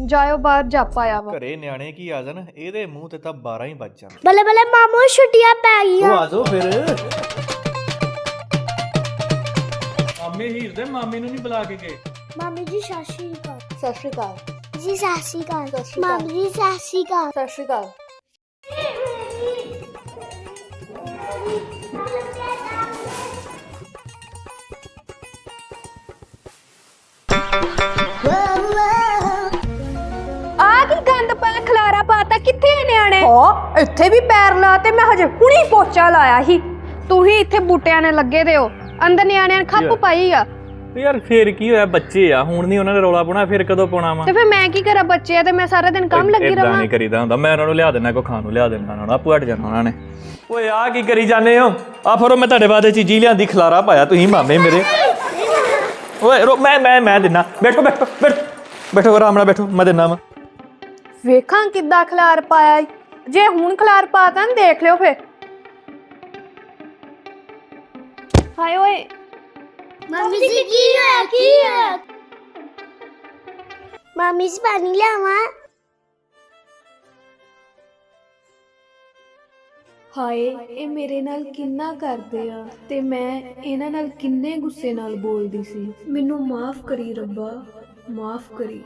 ਜਾਇਓ ਬਾਹਰ ਜੱਪ ਆਇਆ ਵਾ। ਘਰੇ ਨਿਆਣੇ ਕੀ ਆ ਜਾਣ? ਇਹਦੇ ਮੂੰਹ ਤੇ ਤਾਂ 12 ਹੀ ਵੱਜ ਜਾਣ। ਬੱਲੇ ਬੱਲੇ ਮਾਮੂ ਛੁੱਟੀਆਂ ਪੈ ਗਈਆਂ। ਆ ਜਾਓ ਫਿਰ। ਮਾਮੇ ਹੀਰ ਦੇ ਮਾਮੇ ਨੂੰ ਨਹੀਂ ਬੁਲਾ ਕੇ ਗਏ। ਮਾਮੀ ਜੀ ਸਤਿ ਸ਼੍ਰੀ ਅਕਾਲ। ਸਤਿ ਸ਼੍ਰੀ ਅਕਾਲ। ਜੀ ਸ਼੍ਰੀ ਅਕਾਲ। ਮਾਮੀ ਜੀ ਸਤਿ ਸ਼੍ਰੀ ਅਕਾਲ। ਸਤਿ ਸ਼੍ਰੀ ਅਕਾਲ। ਆ ਕੀ ਗੰਦ ਪਾ ਖਲਾਰਾ ਪਾਤਾ ਕਿੱਥੇ ਆ ਨਿਆਣੇ? ਓ ਇੱਥੇ ਵੀ ਪੈਰ ਲਾ ਤੇ ਮੈਂ ਹਜੇ ਹੁਣੀ ਪੋਚਾ ਲਾਇਆ ਸੀ। ਤੂੰ ਹੀ ਇੱਥੇ ਬੂਟਿਆਂ ਨੇ ਲੱਗੇ ਦੇ ਹੋ ਅੰਦਰ ਨਿਆਣਿਆਂ ਨੇ ਖੱਪ ਪਾਈ ਆ। ਯਾਰ ਫੇਰ ਕੀ ਹੋਇਆ ਬੱਚੇ ਆ ਹੁਣ ਨਹੀਂ ਉਹਨਾਂ ਨੇ ਰੌਲਾ ਪਾਉਣਾ ਫਿਰ ਕਦੋਂ ਪਾਉਣਾ ਵਾ? ਤੇ ਫਿਰ ਮੈਂ ਕੀ ਕਰਾਂ ਬੱਚੇ ਆ ਤੇ ਮੈਂ ਸਾਰਾ ਦਿਨ ਕੰਮ ਲੱਗੀ ਰਵਾਂ। ਨਹੀਂ ਕਰੀਦਾ ਹੁੰਦਾ ਮੈਂ ਉਹਨਾਂ ਨੂੰ ਲਿਆ ਦੇਣਾ ਕੋ ਖਾਣ ਨੂੰ ਲਿਆ ਦੇਣਾ ਉਹਨਾਂ ਨੂੰ ਆਪੂ ਹਟ ਜਾਣਾ ਉਹਨਾਂ ਨੇ। ਓਏ ਆ ਕੀ ਕਰੀ ਜਾਂਦੇ ਹੋ? ਆ ਫਰੋ ਮੈਂ ਤੁਹਾਡੇ ਵਾਸਤੇ ਚੀਜ਼ੀ ਲਿਆਂਦੀ ਖਲਾਰਾ ਪਾਇਆ ਤੁਸੀਂ ਮਾਮੇ ਮੇਰੇ। ਓਏ ਰੋ ਮੈਂ ਮੈਂ ਮੈਂ ਦਿਨਾ ਬੈਠੋ ਬੈਠੋ ਬੈਠੋ। ਬੈਠੋ ਆਰਾਮ ਨਾਲ ਬੈਠੋ ਮੈਂ ਦਿਨਾ ਵਾ। ਵੇਖਾਂ ਕਿੱਦਾਂ ਖਲਾਰ ਪਾਇਆ ਈ। ਜੇ ਹੁਣ ਖਲਾਰ ਪਾਤਾ ਨਾ ਦੇਖ ਲਿਓ ਫੇ ਹਾਏ ਓਏ। ਮਾਮੀ ਜੀ ਕੀ ਹੋਇਆ ਕੀ ਹੋਇਆ? ਮਾਮੀ ਜੀ ਪਾਣੀ ਲਿਆਵਾਂ? ਹਾਏ ਇਹ ਮੇਰੇ ਨਾਲ ਕਿੰਨਾ ਕਰਦੇ ਆ। ਤੇ ਮੈਂ ਇਹਨਾਂ ਨਾਲ ਕਿੰਨੇ ਗੁੱਸੇ ਨਾਲ ਬੋਲਦੀ ਸੀ। ਮੈਨੂੰ ਮਾਫ ਕਰੀ ਰੱਬਾ ਮਾਫ ਕਰੀ।